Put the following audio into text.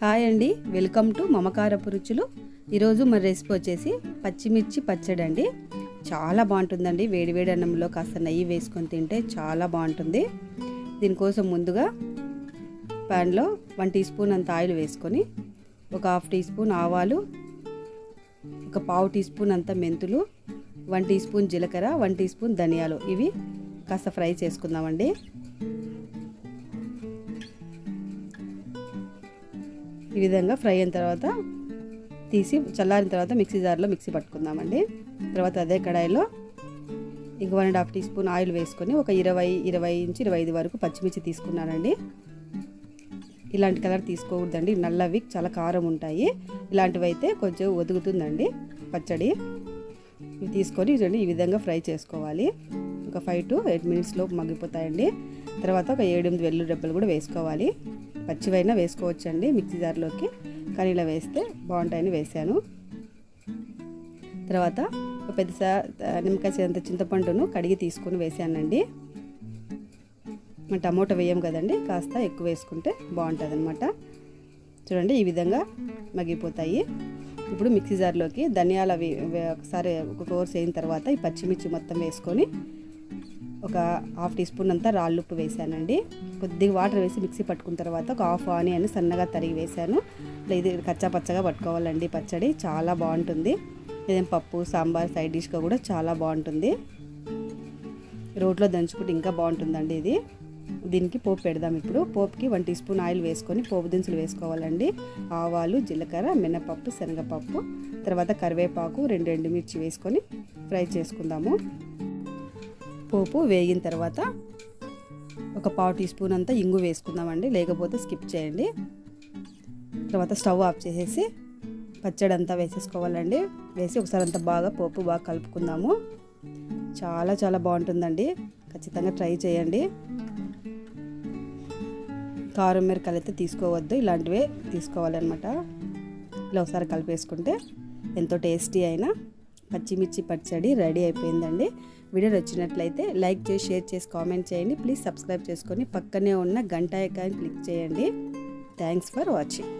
Hi అండి welcome to మమకారపు రుచులు ఈరోజు మన రెసిపీ వచ్చేసి పచ్చిమిర్చి పచ్చడి అండి. చాలా బాగుంటుందండి వేడివేడి అన్నంలో కాస్త నెయ్యి వేసుకొని తింటే చాలా బాగుంటుంది. దీనికోసం ముందుగా ప్యాన్లో వన్ టీ స్పూన్ అంత ఆయిల్ వేసుకొని ఒక హాఫ్ టీ స్పూన్ ఆవాలు ఒక పావు టీ స్పూన్ అంత మెంతులు వన్ టీ స్పూన్ జీలకర్ర వన్ టీ స్పూన్ ధనియాలు. ఇవి కాస్త ఫ్రై చేసుకుందామండి. ఈ విధంగా ఫ్రై అయిన తర్వాత తీసి చల్లారిన తర్వాత మిక్సీ జార్లో మిక్సీ పట్టుకుందామండి. తర్వాత అదే కడాయిలో ఇంక one and half teaspoon oil వేసుకొని ఒక ఇరవై ఇరవై నుంచి ఇరవై ఐదు వరకు పచ్చిమిర్చి తీసుకున్నానండి. ఇలాంటి కలర్ తీసుకోకూడదండి నల్లవి చాలా కారం ఉంటాయి. ఇలాంటివి అయితే కొంచెం ఒదుగుతుందండి పచ్చడి. ఇవి తీసుకొని చూడండి ఈ విధంగా ఫ్రై చేసుకోవాలి. ఒక ఫైవ్ టు ఎయిట్ మినిట్స్లో మగ్గిపోతాయండి. తర్వాత ఒక ఏడెనిమిది వెల్లుల్లి రెబ్బలు కూడా వేసుకోవాలి. పచ్చివైనా వేసుకోవచ్చండి మిక్సీ జార్లోకి. కానీ ఇలా వేస్తే బాగుంటాయని వేసాను తర్వాత ఒక పెద్ద నిమ్మకాయ అంత చింతపండును కడిగి తీసుకొని వేసానండి టమోటా వేయం కదండి కాస్త ఎక్కువ వేసుకుంటే బాగుంటుంది అనమాట చూడండి ఈ విధంగా మగ్గిపోతాయి. ఇప్పుడు మిక్సీ జార్లోకి ధనియాలు అవి ఒకసారి ఒక కోర్స్ అయిన తర్వాత ఈ పచ్చిమిర్చి మొత్తం వేసుకొని ఒక హాఫ్ టీ స్పూన్ అంతా రాళ్ళుప్పు వేసానండి. కొద్దిగా వాటర్ వేసి మిక్సీ పట్టుకున్న తర్వాత ఒక హాఫ్ ఆనియన్ సన్నగా తరిగి వేసాను. ఇది కచ్చా పచ్చగా పట్టుకోవాలండి పచ్చడి. చాలా బాగుంటుంది. ఇదేం పప్పు సాంబార్ సైడ్ డిష్గా కూడా చాలా బాగుంటుంది. రోట్లో దంచుకుంటే ఇంకా బాగుంటుందండి ఇది. దీనికి పోపు పెడదాం ఇప్పుడు. పోపుకి వన్ టీ స్పూన్ ఆయిల్ వేసుకొని పోపు దినుసులు వేసుకోవాలండి. ఆవాలు జీలకర్ర మినపప్పు శనగపప్పు తర్వాత కరివేపాకు రెండు ఎండుమిర్చి వేసుకొని ఫ్రై చేసుకుందాము. పోపు వేగిన తర్వాత ఒక పావు టీ స్పూన్ అంతా ఇంగు వేసుకుందామండి లేకపోతే స్కిప్ చేయండి. తర్వాత స్టవ్ ఆఫ్ చేసేసి పచ్చడి అంతా వేసేసుకోవాలండి. వేసి ఒకసారి అంతా బాగా పోపు బాగా కలుపుకుందాము. చాలా చాలా బాగుంటుందండి. ఖచ్చితంగా ట్రై చేయండి. కారం మిరకాయలు అయితే తీసుకోవద్దు ఇలాంటివే తీసుకోవాలన్నమాట. ఇలా ఒకసారి కలిపేసుకుంటే ఎంతో టేస్టీ అయినా పచ్చిమిర్చి పచ్చడి రెడీ అయిపోయిందండి. వీడియో నచ్చినట్లయితే లైక్ చేసి షేర్ చేసి కామెంట్ చేయండి. ప్లీజ్ సబ్స్క్రైబ్ చేసుకొని పక్కనే ఉన్న గంట ఐకాన్ క్లిక్ చేయండి. Thanks for watching.